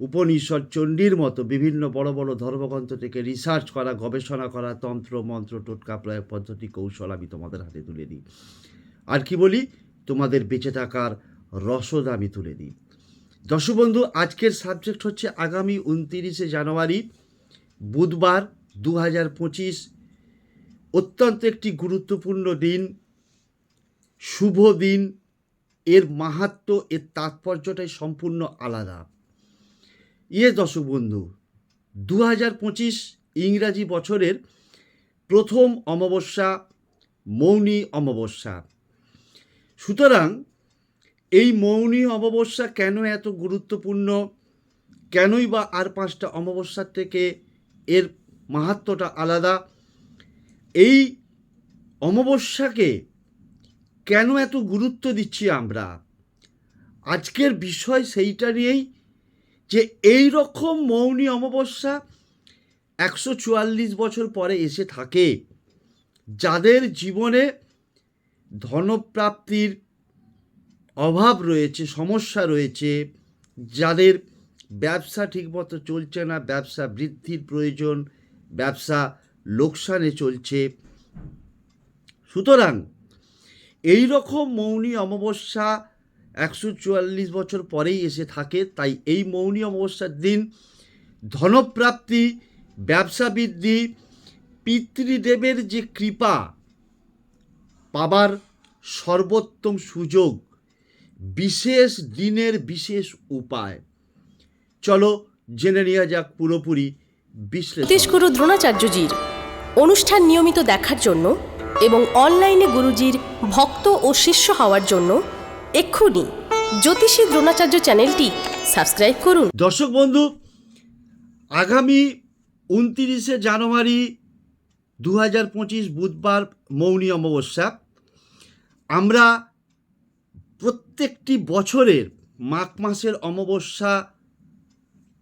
উপনিষদ চণ্ডীর মতো বিভিন্ন বড় বড় ধর্মগ্রন্থ থেকে রিসার্চ করা, গবেষণা করা, তন্ত্র, মন্ত্র, টোটকা, প্রয়োগ পদ্ধতি, কৌশল আমি তোমাদের হাতে তুলে দিই। আর কি বলি? তোমাদের বেঁচে থাকার রসদ আমি তুলে দিই। দর্শক বন্ধু, আজকের সাবজেক্ট হচ্ছে আগামী উনতিরিশে জানুয়ারি, বুধবার দু হাজার পঁচিশ। অত্যন্ত একটি গুরুত্বপূর্ণ দিন, শুভ দিন, এর মাহাত্ম, এর তাৎপর্যটাই সম্পূর্ণ আলাদা। ইয়ে দর্শক বন্ধু দু হাজার পঁচিশ ইংরাজি বছরের প্রথম অমাবস্যা, মৌনী অমাবস্যা। সুতরাং এই মৌনী অমাবস্যা কেন এত গুরুত্বপূর্ণ? কেনই বা আর পাঁচটা অমাবস্যার থেকে এর মাহাত্মটা আলাদা? এই অমাবস্যাকে কেন এত গুরুত্ব দিচ্ছি আমরা? আজকের বিষয় সেইটা নিয়েই যে এই রকম মৌনী অমাবস্যা একশো চুয়াল্লিশ বছর পরে এসে থাকে, যাদের জীবনে ধনপ্রাপ্তির অভাব রয়েছে, সমস্যা রয়েছে, যাদের ব্যবসা ঠিকমতো চলছে না, ব্যবসা বৃদ্ধির প্রয়োজন, ব্যবসা লোকসানে চলছে। সুতরাং এই রকম মৌনী অমাবস্যা একশো চুয়াল্লিশ বছর পরেই এসে থাকে। তাই এই মৌনী অমাবস্যার দিন ধনপ্রাপ্তি, ব্যবসা বৃদ্ধি, পিতৃদেবের যে কৃপা পাবার সর্বোত্তম সুযোগ, বিশেষ দিনের বিশেষ উপায়। চলো জেনে নেওয়া যাক পুরোপুরি বিশ্লেষণ। জ্যোতিষগুরু দ্রোণাচার্যজির অনুষ্ঠান নিয়মিত দেখার জন্য এবং অনলাইনে গুরুজির ভক্ত ও শিষ্য হওয়ার জন্য এক্ষুনি জ্যোতিষী দ্রোণাচার্য চ্যানেলটি সাবস্ক্রাইব করুন। দর্শক বন্ধু, আগামী উনতিরিশে জানুয়ারি দু হাজার পঁচিশ বুধবার মৌনী অমাবস্যা। আমরা প্রত্যেকটি বছরের মাঘ মাসের অমাবস্যা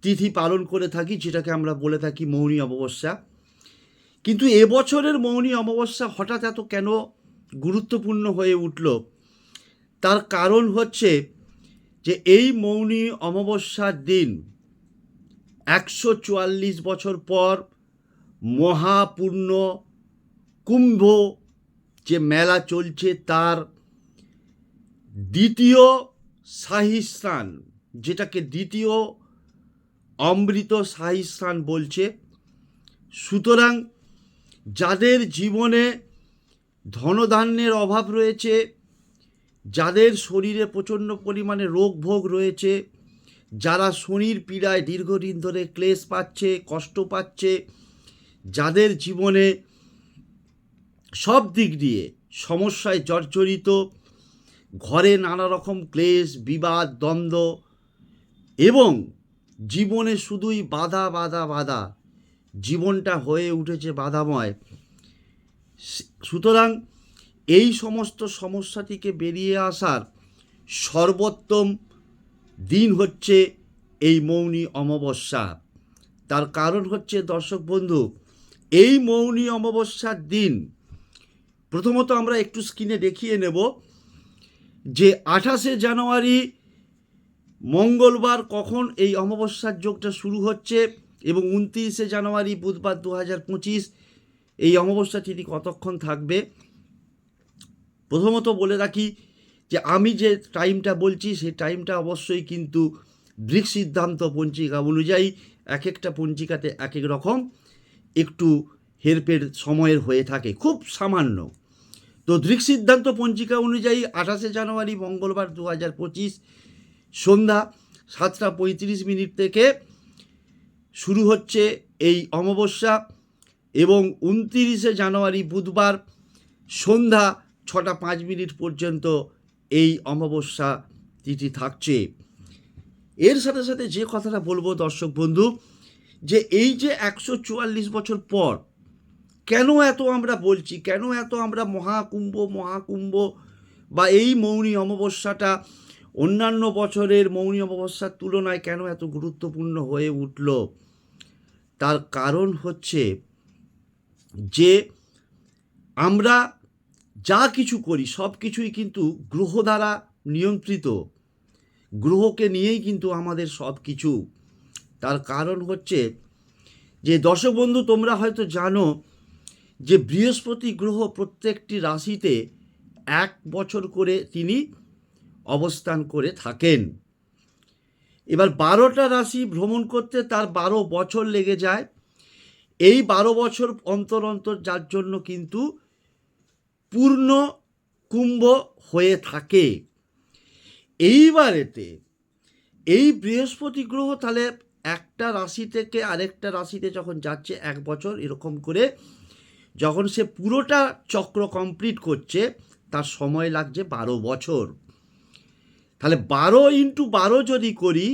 তিথি পালন করে থাকি, যেটাকে আমরা বলে থাকি মৌনী অমাবস্যা। কিন্তু এবছরের মৌনী অমাবস্যা হঠাৎ এত কেন গুরুত্বপূর্ণ হয়ে উঠল? তার কারণ হচ্ছে যে এই মৌনী অমাবস্যার দিন একশো চুয়াল্লিশ বছর পর মহাপূর্ণ কুম্ভ যে মেলা চলছে তার দ্বিতীয় শাহী স্নান, যেটাকে দ্বিতীয় অমৃত শাহী স্নান বলছে। সুতরাং যাদের জীবনে ধনধান্যের অভাব রয়েছে যাদের শরীরে প্রচণ্ড পরিমাণে রোগ ভোগ রয়েছে, যারা শনির পীড়ায় দীর্ঘদিন ধরে ক্লেশ পাচ্ছে, কষ্ট পাচ্ছে, যাদের জীবনে সব দিক দিয়ে সমস্যায় জর্জরিত, ঘরে নানা রকম ক্লেশ, বিবাদ, দ্বন্দ্ব এবং জীবনে শুধুই বাধা বাধা বাধা, জীবনটা হয়ে উঠেছে বাধাময়। সুতরাং এই সমস্ত সমস্যা থেকে বেরিয়ে আসার সর্বোত্তম দিন হচ্ছে এই মৌনী অমাবস্যা। তার কারণ হচ্ছে, দর্শক বন্ধু, এই মৌনী অমাবস্যার দিন প্রথমত আমরা একটু স্ক্রিনে দেখিয়ে নেব যে আঠাশে জানুয়ারি মঙ্গলবার কখন এই অমাবস্যার যোগটা শুরু হচ্ছে এবং উনত্রিশে জানুয়ারি বুধবার দু হাজার পঁচিশ এই অমাবস্যা তিথি কতক্ষণ থাকবে। প্রথমত বলে রাখি যে আমি যে টাইমটা বলছি, সেই টাইমটা অবশ্যই কিন্তু দৃক সিদ্ধান্ত পঞ্জিকা অনুযায়ী এক একটা পঞ্জিকাতে এক এক রকম একটু হেরফের সময়ের হয়ে থাকে, খুব সামান্য। তো দৃক সিদ্ধান্ত পঞ্জিকা অনুযায়ী আঠাশে জানুয়ারি মঙ্গলবার দু হাজার পঁচিশ সন্ধ্যা সাতটা পঁয়ত্রিশ মিনিট থেকে শুরু হচ্ছে এই অমাবস্যা এবং উনতিরিশে জানুয়ারি বুধবার সন্ধ্যা ছটা পাঁচ মিনিট পর্যন্ত এই অমাবস্যা তিথি থাকছে। এর সাথে সাথে যে কথাটা বলব দর্শক বন্ধু, যে এই যে একশো চুয়াল্লিশ বছর পর কেন এত আমরা বলছি, কেন এত আমরা মহাকুম্ভ মহাকুম্ভ বা এই মৌনী অমাবস্যাটা অন্যান্য বছরের মৌনী অমাবস্যার তুলনায় কেন এত গুরুত্বপূর্ণ হয়ে উঠল? তার কারণ হচ্ছে যে আমরা যা কিছু করি, সব কিছুই কিন্তু গ্রহ দ্বারা নিয়ন্ত্রিত। গ্রহকে নিয়েই কিন্তু আমাদের সব কিছু। তার কারণ হচ্ছে যে দর্শক বন্ধু তোমরা হয়তো জানো যে, বৃহস্পতি গ্রহ প্রত্যেকটি রাশিতে এক বছর করে তিনি অবস্থান করে থাকেন। এবার বারোটা রাশি ভ্রমণ করতে তার বারো বছর লেগে যায়। এই বারো বছর অন্তর অন্তর যার জন্য কিন্তু পূর্ণ কুম্ভ হয়ে থাকে। এইবারেতে এই বৃহস্পতি গ্রহ তাহলে একটা রাশি থেকে আরেকটা রাশিতে যখন যাচ্ছে এক বছর এরকম করে, যখন সে পুরোটা চক্র কমপ্লিট করছে, তার সময় লাগছে বারো বছর। তাহলে বারো ইন্টু বারো যদি করি,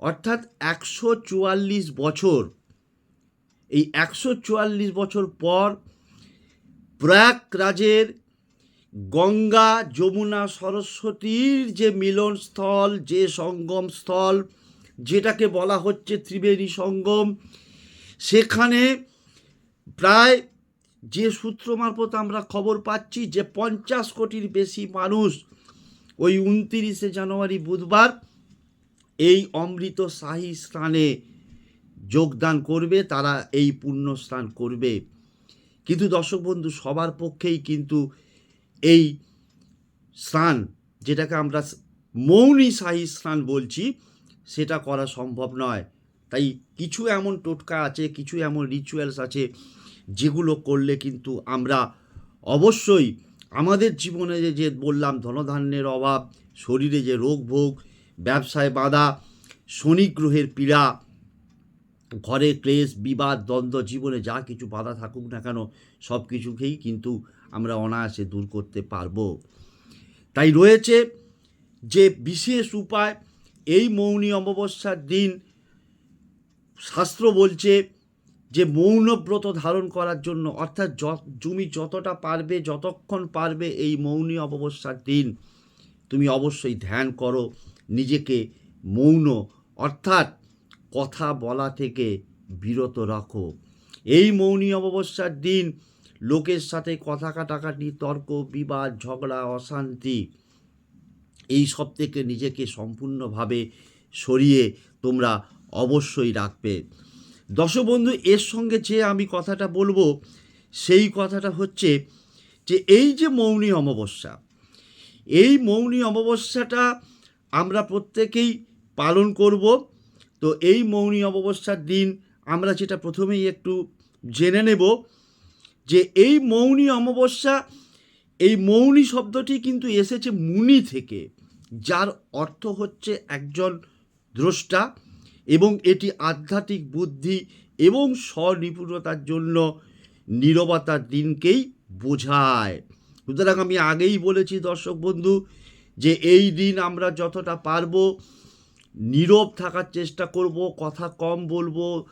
অর্থাৎ একশো চুয়াল্লিশ বছর, এই একশো চুয়াল্লিশ বছর পর প্রয়াগরাজের গঙ্গা যমুনা সরস্বতীর যে মিলনস্থল যে সঙ্গম স্থল, যেটাকে বলা হচ্ছে ত্রিবেণী সঙ্গম, সেখানে প্রায় যে সূত্র মারফত আমরা খবর পাচ্ছি যে পঞ্চাশ কোটির বেশি মানুষ ওই উনতিরিশে জানুয়ারি বুধবার এই অমৃত শাহী স্নানে যোগদান করবে, তারা এই পুণ্য স্নান করবে। কিন্তু দর্শক বন্ধু, সবার পক্ষেই কিন্তু এই স্নান, যেটাকে আমরা মৌনী শাহী স্নান বলছি, সেটা করা সম্ভব নয়। তাই কিছু এমন টোটকা আছে, কিছু এমন রিচুয়ালস আছে, যেগুলো করলে কিন্তু আমরা অবশ্যই আমাদের জীবনে যে যে বললাম, ধনধান্যের অভাব, শরীরে যে রোগ ভোগ, ব্যবসায় বাধা, শনি গ্রহের পীড়া ঘরে ক্লেশ, বিবাদ, দ্বন্দ্ব, জীবনে যা কিছু বাধা থাকুক না কেন, সব কিছুকেই কিন্তু আমরা অনায়াসে দূর করতে পারব। তাই রয়েছে যে বিশেষ উপায়, এই মৌনী অমাবস্যার দিন শাস্ত্র বলছে যে মৌনব্রত ধারণ করার জন্য, অর্থাৎ তুমি যতটা পারবে, যতক্ষণ পারবে এই মৌনী অমাবস্যার দিন, তুমি অবশ্যই ধ্যান করো, নিজেকে মৌন, অর্থাৎ কথা বলা থেকে বিরত রাখো। এই মৌনী অমাবস্যার দিন লোকের সাথে কথা কাটাকাটি, তর্ক, বিবাদ, ঝগড়া, অশান্তি, এই সব থেকে নিজেকে সম্পূর্ণভাবে সরিয়ে তোমরা অবশ্যই রাখবে। দর্শবন্ধু এর সঙ্গে যে আমি কথাটা বলব, সেই কথাটা হচ্ছে যে, এই যে মৌনী অমাবস্যা, এই মৌনী অমাবস্যাটা আমরা প্রত্যেকেই পালন করব। তো এই মৌনী অমাবস্যার দিন আমরা যেটা প্রথমেই একটু জেনে নেব যে এই মৌনী অমাবস্যা, এই মৌনী শব্দটি কিন্তু এসেছে মুনি থেকে, যার অর্থ হচ্ছে একজন দ্রষ্টা এবং এটি আধ্যাত্মিক বুদ্ধি এবং স্বনিপুণতার জন্য নীরবতার দিনকেই বোঝায়। সুতরাং আমি আগেই বলেছি দর্শক বন্ধু যে এই দিন আমরা যতটা পারব নীরব থাকার চেষ্টা করব, কথা কম বলব।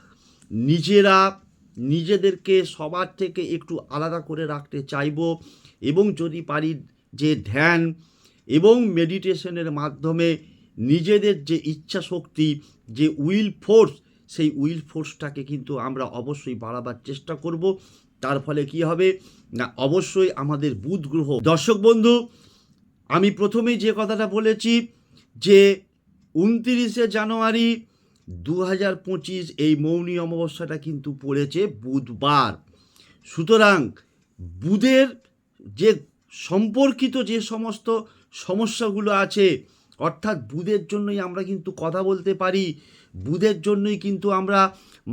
নিজেরা, নিজেদেরকে সবার থেকে একটু আলাদা করে রাখতে চাইব এবং যদি পারি যে ধ্যান এবং মেডিটেশনের মাধ্যমে নিজেদের যে ইচ্ছা শক্তি, যে উইল ফোর্স, সেই উইল ফোর্সটাকে কিন্তু আমরা অবশ্যই বাড়াবার চেষ্টা করব। তার ফলে কি হবে? না, অবশ্যই আমাদের বুধ গ্রহ। দর্শক বন্ধু, আমি প্রথমেই যে কথাটা বলেছি যে উনতিরিশে জানুয়ারি দু হাজার পঁচিশ এই মৌনী অমাবস্যাটা কিন্তু পড়েছে বুধবার। সুতরাং বুধের যে সম্পর্কিত যে সমস্ত সমস্যাগুলো আছে, অর্থাৎ বুধের জন্যই আমরা কিন্তু কথা বলতে পারি, বুধের জন্যই কিন্তু আমরা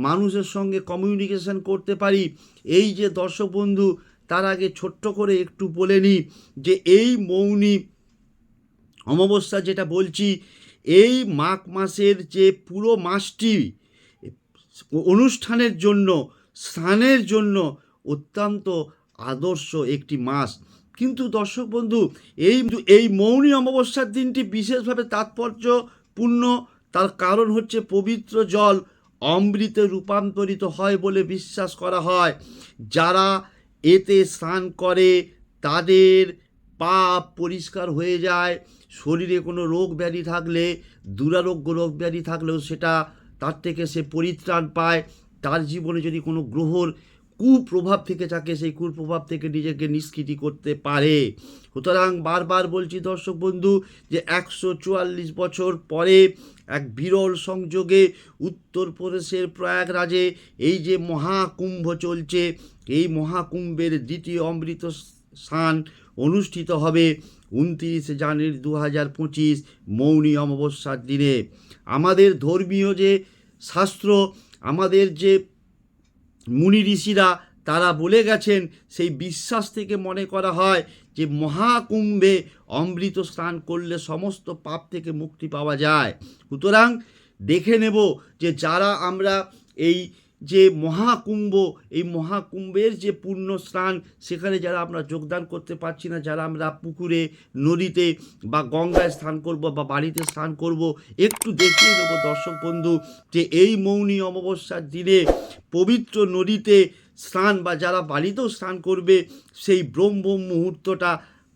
মানুষের সঙ্গে কমিউনিকেশন করতে পারি। এই যে দর্শক বন্ধু, তার আগে ছোট্ট করে একটু বলে নিই যে এই মৌনী অমাবস্যা যেটা বলছি এই মাঘ মাসের যে পুরো মাসটি, অনুষ্ঠানের জন্য, স্নানের জন্য অত্যন্ত আদর্শ একটি মাস। কিন্তু দর্শক বন্ধু, এই এই মৌনী অমাবস্যার দিনটি বিশেষভাবে তাৎপর্যপূর্ণ। তার কারণ হচ্ছে পবিত্র জল অমৃতে রূপান্তরিত হয় বলে বিশ্বাস করা হয়। যারা এতে স্নান করে, তাদের পাপ পরিষ্কার হয়ে যায়। শরীরে কোনো রোগ ব্যাধি থাকলে, দুরারোগ্য রোগ ব্যাধি থাকলেও সেটা তার থেকে সে পরিত্রাণ পায়। তার জীবনে যদি কোনো গ্রহর কুপ্রভাব থেকে থাকে, সেই কুপ্রভাব থেকে নিজেকে নিষ্কৃতি করতে পারে। সুতরাং বারবার বলছি দর্শক বন্ধু, যে একশো চুয়াল্লিশ বছর পরে এক বিরল সংযোগে উত্তরপ্রদেশের প্রয়াগরাজে এই যে মহাকুম্ভ চলছে, এই মহাকুম্ভের দ্বিতীয় অমৃত স্নান অনুষ্ঠিত হবে উনত্রিশে জানুয়ারি দু হাজার পঁচিশ মৌনী অমাবস্যার দিনে। আমাদের ধর্মীয় যে শাস্ত্র, আমাদের যে মুনি ঋষিরা তারা বলে গেছেন, সেই বিশ্বাস থেকে মনে করা হয় যে মহাকুম্ভে অমৃত স্নান করলে সমস্ত পাপ থেকে মুক্তি পাওয়া যায়। সুতরাং দেখে নেব যে যারা আমরা এই যে মহাকুম্ভ, এই মহাকুম্ভের যে পূর্ণ স্নান, সেখানে যারা আমরা যোগদান করতে পারছি না, যারা আমরা পুকুরে, নদীতে বা গঙ্গায় স্নান করব বা বাড়িতে স্নান করব, একটু দেখিয়ে দেবো দর্শক বন্ধু, যে এই মৌনী অমাবস্যার দিনে পবিত্র নদীতে স্নান বা যারা বাড়িতেও স্নান করবে, সেই ব্রহ্ম মুহূর্তটা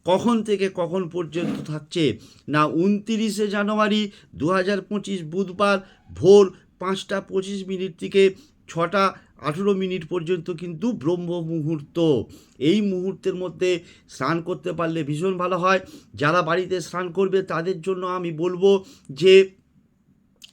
কখন থেকে কখন পর্যন্ত থাকছে? না উনতিরিশে জানুয়ারি দু হাজার পঁচিশ বুধবার ভোর পাঁচটা পঁচিশ মিনিট থেকে ছটা আঠেরো মিনিট পর্যন্ত কিন্তু ব্রহ্ম মুহূর্ত এই মুহূর্তের মধ্যে স্নান করতে পারলে ভীষণ ভালো হয়। যারা বাড়িতে স্নান করবে তাদের জন্য আমি বলব যে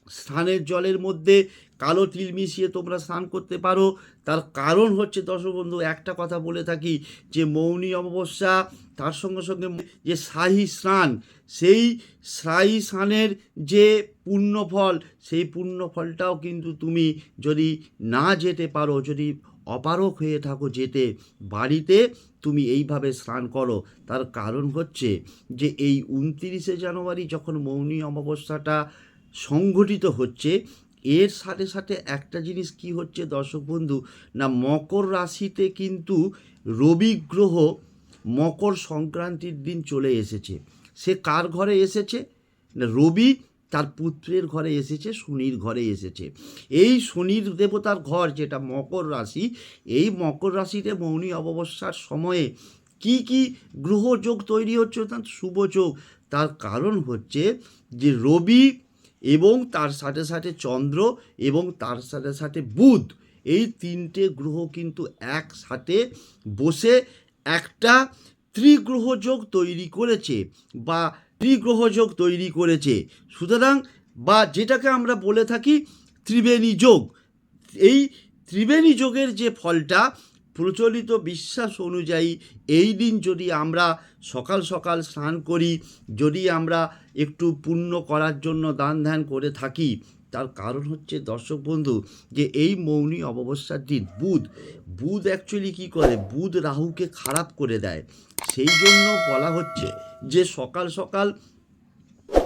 স্নানের জলের মধ্যে কালো তিল মিশিয়ে তোমরা স্নান করতে পারো। তার কারণ হচ্ছে দর্শক বন্ধু একটা কথা বলে থাকি যে মৌনী অমাবস্যা, তার সঙ্গে সঙ্গে যে শাহী স্নান, সেই শাহী স্নানের যে পুণ্য ফল সেই পুণ্য ফলটাও কিন্তু তুমি যদি না যেতে পারো, যদি অপারক হয়ে থাকো যেতে, বাড়িতে তুমি এইভাবে স্নান করো। তার কারণ হচ্ছে যে এই উনতিরিশে জানুয়ারি যখন মৌনী অমাবস্যাটা সংঘটিত হচ্ছে। এর সাথে সাথে একটা জিনিস কি হচ্ছে দর্শক বন্ধু? না, মকর রাশিতে কিন্তু রবি গ্রহ মকর সংক্রান্তির দিন চলে এসেছে। সে কার ঘরে এসেছে? না, রবি তার পুত্রের ঘরে এসেছে, শনির ঘরে এসেছে। এই শনির দেবতার ঘর যেটা মকর রাশি, এই মকর রাশিতে মৌনী অমাবস্যার সময়ে কি কি গ্রহযোগ তৈরি হচ্ছে তার শুভ যোগ? তার কারণ হচ্ছে যে রবি এবং তার সাথে সাথে চন্দ্র এবং তার সাথে সাথে বুধ। এই তিনটে গ্রহ কিন্তু একসাথে বসে একটা ত্রিগ্রহযোগ তৈরি করেছে বা ত্রিগ্রহযোগ তৈরি করেছে। সুতরাং বা যেটাকে আমরা বলে থাকি ত্রিবেণী যোগ। এই ত্রিবেণী যোগের যে ফলটা প্রচলিত বিশ্বাস অনুযায়ী এই দিন যদি আমরা সকাল সকাল স্নান করি, যদি আমরা একটু পুণ্য করার জন্য দান ধ্যান করে থাকি। তার কারণ হচ্ছে, দর্শক বন্ধু, যে এই মৌনী অমাবস্যার দিন বুধ বুধ অ্যাকচুয়ালি কী করে? বুধ রাহুকে খারাপ করে দেয়। সেই জন্য বলা হচ্ছে যে সকাল সকাল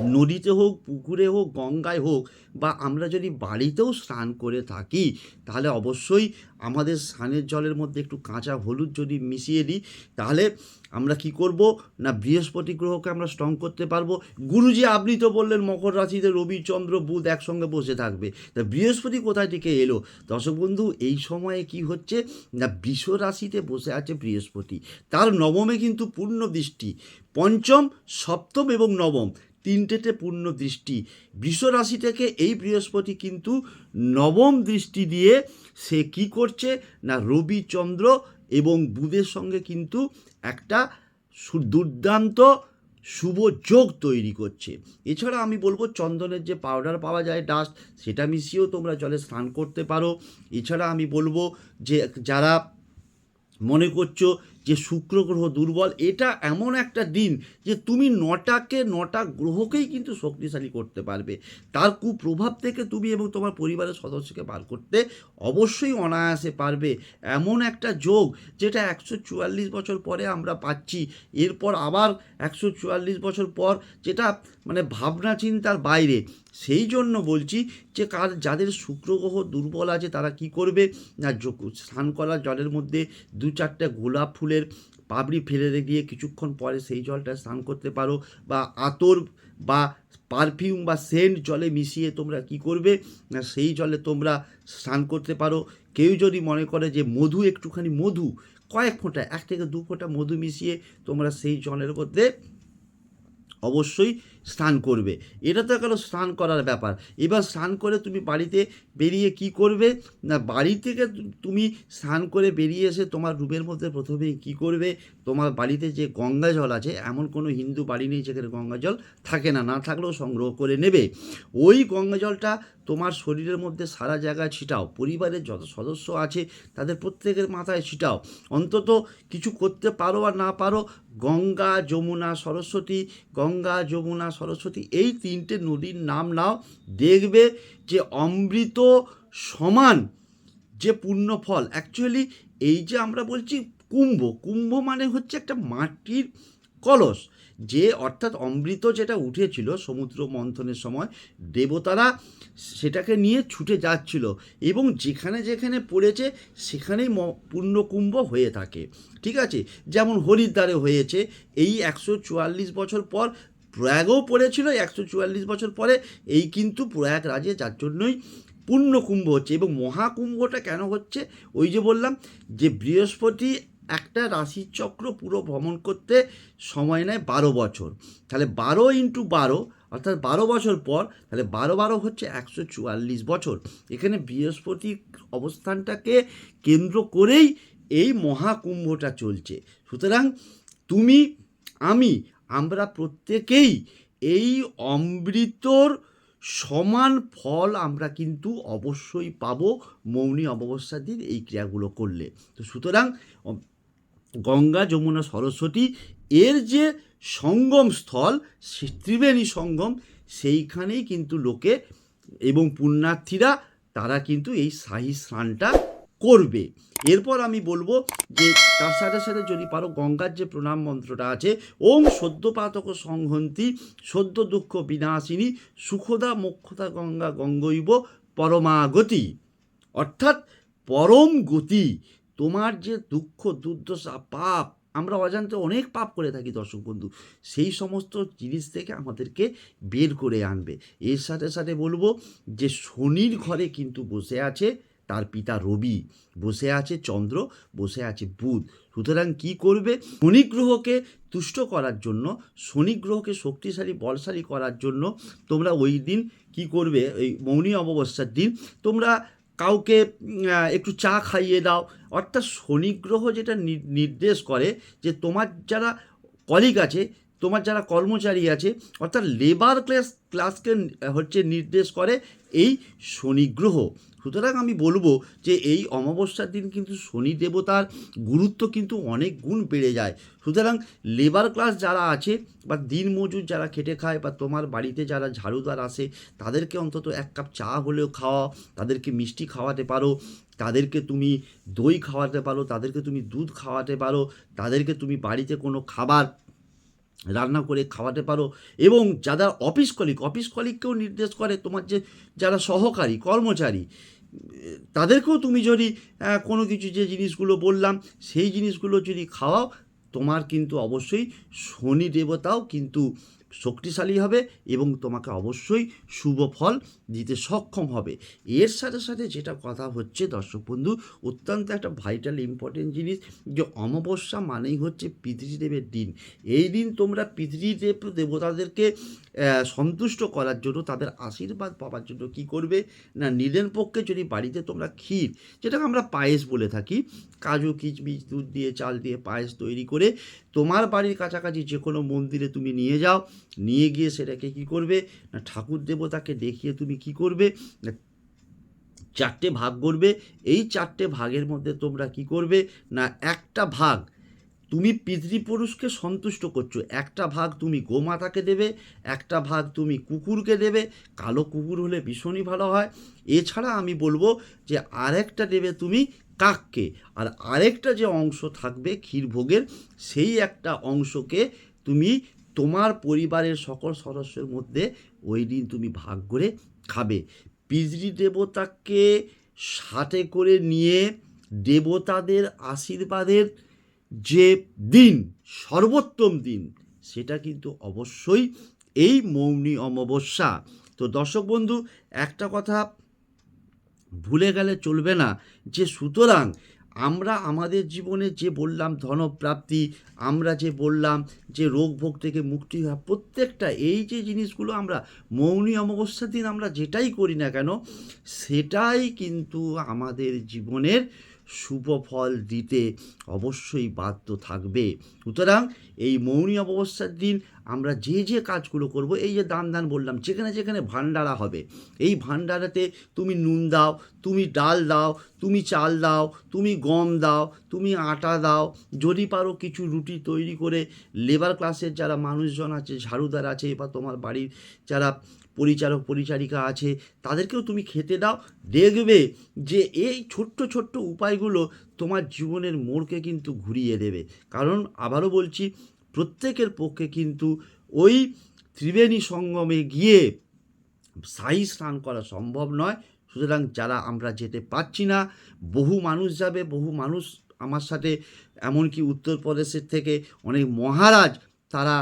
নদীতে হোক, পুকুরে হোক, গঙ্গায় হোক বা আমরা যদি বাড়িতেও স্নান করে থাকি, তাহলে অবশ্যই আমাদের স্নানের জলের মধ্যে একটু কাঁচা হলুদ যদি মিশিয়ে দিই, তাহলে আমরা কি করব? না, বৃহস্পতি গ্রহকে আমরা স্ট্রং করতে পারব। গুরুজি আপনি তো বললেন, মকর রাশিতে রবি, চন্দ্র, বুধ একসঙ্গে বসে থাকবে। তা বৃহস্পতি কোথায় থেকে এলো? দর্শক বন্ধু, এই সময়ে কি হচ্ছে? না, বিষ রাশিতে বসে আছে বৃহস্পতি। তার নবমে কিন্তু পূর্ণ দৃষ্টি পঞ্চম, সপ্তম এবং নবম। তিনটেতে পূর্ণ দৃষ্টি। বৃষ রাশি থেকে এই বৃহস্পতি কিন্তু নবম দৃষ্টি দিয়ে সে কি করছে না রবি, চন্দ্র এবং বুধের সঙ্গে কিন্তু একটা দুর্দান্ত শুভ যোগ তৈরি করছে। এছাড়া আমি বলব চন্দনের যে পাউডার পাওয়া যায় ডাস্ট সেটা মিশিয়েও তোমরা জলে স্নান করতে পারো। এছাড়া আমি বলব যে যারা মনে করছ যে শুক্র গ্রহ দুর্বল, এটা এমন একটা দিন যে তুমি নটাকে নটা গ্রহকেই কিন্তু শক্তিশালী করতে পারবে। তার কুপ্রভাব থেকে তুমি এবং তোমার পরিবারের সদস্যকে বার করতে অবশ্যই অনায়াসে পারবে। এমন একটা যোগ যেটা একশো চুয়াল্লিশ বছর পরে আমরা পাচ্ছি। এরপর আবার একশো চুয়াল্লিশ বছর পর যেটা মানে ভাবনা চিন্তার বাইরে। সেই জন্য বলছি যে কার যাদের শুক্র গ্রহ দুর্বল আছে তারা কি করবে? না স্নান করার জলের মধ্যে দু চারটে গোলাপ ফুলের পাবড়ি ফেলে দিয়ে কিছুক্ষণ পরে সেই জলটা স্নান করতে পারো বা আতর বা পারফিউম বা সেন্ট জলে মিশিয়ে তোমরা কি করবে? না, সেই জলে তোমরা স্নান করতে পারো। কেউ যদি মনে করে যে মধু একটুখানি মধু, কয়েক ফোঁটা, এক থেকে দু ফোঁটা মধু মিশিয়ে তোমরা সেই জলের মধ্যে অবশ্যই স্নান করবে। এটা তো গেল স্নান করার ব্যাপার। এবার স্নান করে তুমি বাড়িতে বেরিয়ে কি করবে? না, বাড়ি থেকে তুমি স্নান করে বেরিয়ে এসে তোমার রুমের মধ্যে প্রথমেই কি করবে? তোমার বাড়িতে যে গঙ্গা জল আছে, এমন কোনো হিন্দু বাড়ি নেই যেখানে গঙ্গা জল থাকে না। না থাকলেও সংগ্রহ করে নেবে। ওই গঙ্গা জলটা তোমার শরীরের মধ্যে সারা জায়গায় ছিটাও। পরিবারের যত সদস্য আছে, তাদের প্রত্যেকের মাথায় ছিটাও। অন্তত কিছু করতে পারো আর না পারো, গঙ্গা যমুনা সরস্বতী, গঙ্গা যমুনা সরস্বতী, এই তিনটে নদীর নাম নাও। দেখবে যে অমৃত সমান যে পূর্ণ ফল। অ্যাকচুয়ালি এই যে আমরা বলছি কুম্ভ কুম্ভ মানে হচ্ছে একটা মাটির কলস। যে অর্থাৎ অমৃত যেটা উঠেছিল সমুদ্র মন্থনের সময়, দেবতারা সেটাকে নিয়ে ছুটে যাচ্ছিল এবং যেখানে যেখানে পড়েছে সেখানেই পূর্ণকুম্ভ হয়ে থাকে। ঠিক আছে? যেমন হরিদ্বারে হয়েছে, এই একশো চুয়াল্লিশ বছর পর প্রয়াগও পড়েছিল একশো চুয়াল্লিশ বছর পরে। এই কিন্তু প্রয়াগরাজে যার জন্যই পূর্ণকুম্ভ হচ্ছে এবং মহাকুম্ভটা কেন হচ্ছে? ওই যে বললাম যে বৃহস্পতি একটা রাশিচক্র পুরো ভ্রমণ করতে সময় নেয় বারো বছর। তাহলে বারো ইন্টু বারো, অর্থাৎ বারো বছর পর, তাহলে বারো বারো হচ্ছে একশো চুয়াল্লিশ বছর। এখানে বৃহস্পতির অবস্থানটাকে কেন্দ্র করেই এই মহাকুম্ভটা চলছে। সুতরাং তুমি, আমি আমরা প্রত্যেকেই এই অমৃতর সমান ফল আমরা কিন্তু অবশ্যই পাবো মৌনী অমাবস্যার দিন এই ক্রিয়াগুলো করলে। তো সুতরাং গঙ্গা, যমুনা, সরস্বতী এর যে সঙ্গম স্থল ত্রিবেণী সঙ্গম, সেইখানেই কিন্তু লোকে এবং পুণ্যার্থীরা, তারা কিন্তু এই শাহী স্নানটা করবে। এরপর আমি বলব যে, তার সাথে সাথে যদি পারো গঙ্গার যে প্রণাম মন্ত্রটা আছে, ওম সদ্যপাতক সংহন্তি, সদ্য দুঃখ বিনাশিনী, সুখদা মোক্ষদা গঙ্গা গঙ্গৈব পরমাগতি অর্থাৎ পরম গতি, তোমার যে দুঃখ, দুর্দশা, পাপ, আমরা অজান্তে অনেক পাপ করে থাকি দর্শক বন্ধু, সেই সমস্ত জিনিস থেকে আমাদেরকে বের করে আনবে। এর সাথে সাথে বলব যে শনির ঘরে কিন্তু বসে আছে তার পিতা রবি। বসে আছে চন্দ্র, বসে আছে বুধ। সুতরাং কি করবে? শনি গ্রহকে তুষ্ট করার জন্য শনি গ্রহকে শক্তিশালী, বলশালী করার জন্য তোমরা ওই দিন কি করবে? ওই মৌনী অমাবস্যার দিন তোমরা কাউকে একটু চা খাইয়ে দাও। অর্থাৎ শনি গ্রহ যেটা নির্দেশ করে যে তোমার যারা কলিগ আছে তোমার যারা কর্মচারী আছে, অর্থাৎ লেবার ক্লাস ক্লাসকে হচ্ছে নির্দেশ করে এই শনি গ্রহ। সুতরাং আমি বলব যে এই অমাবস্যার দিন কিন্তু শনি দেবতার গুরুত্ব কিন্তু অনেক গুণ বেড়ে যায়। সুতরাং লেবার ক্লাস যারা আছে বা দিনমজুর যারা খেটে খায় বা তোমার বাড়িতে যারা ঝাড়ুদার আসে, তাদেরকে অন্তত এক কাপ চা হলেও খাওয়া তাদেরকে মিষ্টি খাওয়াতে পারো, তাদেরকে তুমি দই খাওয়াতে পারো, তাদেরকে তুমি দুধ খাওয়াতে পারো, তাদেরকে তুমি বাড়িতে কোনো খাবার রান্না করে খাওয়াতে পারো এবং যারা অফিস কলিক অফিস কলিককেও নির্দেশ করে তোমার যে যারা সহকারী, কর্মচারী, তাদেরকেও তুমি যদি কোনো কিছু যে জিনিসগুলো বললাম, সেই জিনিসগুলো যদি খাওয়াও, তোমার কিন্তু অবশ্যই শনি দেবতাও কিন্তু শক্তিশালী হবে এবং তোমাকে অবশ্যই শুভ ফল দিতে সক্ষম হবে। এর সাথে সাথে যেটা কথা হচ্ছে দর্শক বন্ধু, অত্যন্ত একটা ভাইটাল ইম্পর্টেন্ট জিনিস যে অমাবস্যা মানেই হচ্ছে পিতৃদেবের দিন। এই দিন তোমরা পিতৃদেব দেবতাদেরকে সন্তুষ্ট করার জন্য, তাদের আশীর্বাদ পাওয়ার জন্য কি করবে? না, নিদেন পক্ষে যদি বাড়িতে তোমরা ক্ষীর, যেটাকে আমরা পায়েস বলে থাকি, কাজু কিচমিচ দুধ দিয়ে, চাল দিয়ে পায়েস তৈরি করে তোমার বাড়ির কাছাকাছি যে কোনো মন্দিরে তুমি নিয়ে যাও নিয়ে গিয়ে সেটাকে কি করবে? না ঠাকুর দেবতাকে দেখিয়ে তুমি কি করবে? না চারটে ভাগ করবে। এই চারটে ভাগের মধ্যে তোমরা কি করবে? না একটা ভাগ তুমি পিতৃপুরুষকে সন্তুষ্ট করছ। একটা ভাগ তুমি গোমাতাকে দেবে, একটা ভাগ তুমি কুকুরকে দেবে। কালো কুকুর হলে ভীষণই ভালো হয়। এছাড়া আমি বলব যে আরেকটা দেবে তুমি কাককে। আর আরেকটা যে অংশ থাকবে ক্ষীরভোগের, সেই একটা অংশকে তুমি তোমার পরিবারের সকল সদস্যের মধ্যে ওই দিন তুমি ভাগ করে খাবে। পিতৃ দেবতাকে সাথে করে নিয়ে দেবতাদের আশীর্বাদের যে দিন, সর্বোত্তম দিন, সেটা কিন্তু অবশ্যই এই মৌনী অমাবস্যা। তো দর্শক বন্ধু, একটা কথা ভুলে গেলে চলবে না যে সুতরাং আমরা আমাদের জীবনে যে বললাম ধনপ্রাপ্তি, আমরা যে বললাম যে রোগ ভোগ থেকে মুক্তি হওয়া প্রত্যেকটা, এই যে জিনিসগুলো আমরা মৌনী অমাবস্যার দিন আমরা যেটাই করি না কেন, সেটাই কিন্তু আমাদের জীবনের শুভ ফল দিতে অবশ্যই বাধ্য থাকবে। সুতরাং এই মৌনী অমাবস্যার দিন আমরা যে যে কাজগুলো করব, এই যে দান দান বললাম, যেখানে যেখানে ভান্ডারা হবে, এই ভান্ডারাতে তুমি নুন দাও, তুমি ডাল দাও, তুমি চাল দাও, তুমি গম দাও, তুমি আটা দাও, যদি পারো কিছু রুটি তৈরি করে লেবার ক্লাসের যারা মানুষজন আছে, ঝাড়ুদার আছে, বা তোমার বাড়ির যারা পরিচারক পরিচারিকা আছে, তাদেরকেও তুমি খেতে দাও। দেখবে যে এই ছোট্ট ছোট্ট উপায়গুলো তোমার জীবনের মোড়কে কিন্তু ঘুরিয়ে দেবে। কারণ আবারও বলছি, প্রত্যেকের পক্ষে কিন্তু ওই ত্রিবেণী সঙ্গমে গিয়ে সাই স্নান করা সম্ভব নয়। সুতরাং যারা আমরা যেতে পারছি না, বহু মানুষ যাবে, বহু মানুষ আমার সাথে, এমনকি উত্তরপ্রদেশের থেকে অনেক মহারাজ তারা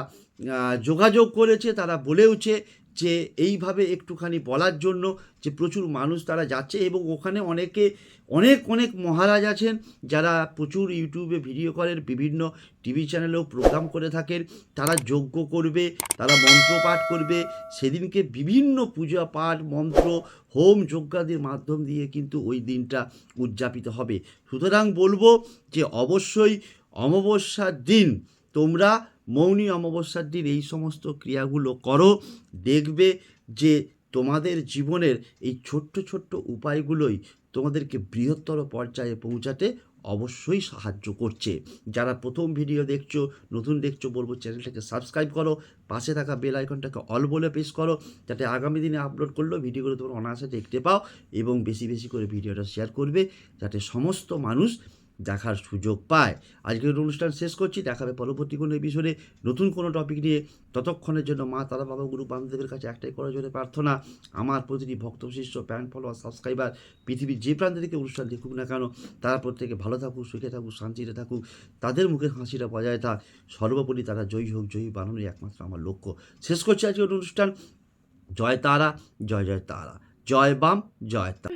যোগাযোগ করেছে, তারা বলেওছে যে এইভাবে একটুখানি বলার জন্য যে প্রচুর মানুষ তারা যাচ্ছে এবং ওখানে অনেকে, অনেক অনেক মহারাজ আছেন যারা প্রচুর ইউটিউবে ভিডিও করেন, বিভিন্ন টিভি চ্যানেলেও প্রোগ্রাম করে থাকেন। তারা যজ্ঞ করবে, তারা মন্ত্র পাঠ করবে। সেদিনকে বিভিন্ন পূজা পাঠ, মন্ত্র, হোম যজ্ঞাদির মাধ্যম দিয়ে কিন্তু ওই দিনটা উদযাপিত হবে। সুতরাং বলব যে অবশ্যই অমাবস্যার দিন তোমরা মৌনী অমাবস্যার দিন এই সমস্ত ক্রিয়াগুলো করো। দেখবে যে তোমাদের জীবনের এই ছোট্ট ছোট্ট উপায়গুলোই তোমাদেরকে বৃহত্তর পর্যায়ে পৌঁছাতে অবশ্যই সাহায্য করছে। যারা প্রথম ভিডিও দেখছ, নতুন দেখছ, বলব চ্যানেলটাকে সাবস্ক্রাইব করো, পাশে থাকা বেল আইকনটাকে অল বলে প্রেস করো, যাতে আগামী দিনে আপলোড করলেও ভিডিওগুলো তোমরা অনায়াসে দেখতে পাও এবং বেশি বেশি করে ভিডিওটা শেয়ার করবে, যাতে সমস্ত মানুষ দেখার সুযোগ পায়। আজকের অনুষ্ঠান শেষ করছি। দেখাবে পরবর্তী কোনো এপিসোডে নতুন কোনো টপিক নিয়ে। ততক্ষণের জন্য মা, তারা, বাবা, গুরু বান্ধবের কাছে একটাই করার জন্য প্রার্থনা, আমার প্রতিটি ভক্ত, শিষ্য প্যান ফলোয়ার সাবস্ক্রাইবার পৃথিবীর যে প্রান্ত থেকে অনুষ্ঠান দেখুক না কেন, তারা প্রত্যেকে ভালো থাকুক, সুখে থাকুক, শান্তিতে থাকুক। তাদের মুখের হাসিটা বজায় থাক। সর্বোপরি তারা জয়ী হোক, জয়ী বানানোই একমাত্র আমার লক্ষ্য। শেষ করছি আজকের অনুষ্ঠান। জয় তারা, জয় জয় তারা। জয় বাম, জয় তারা।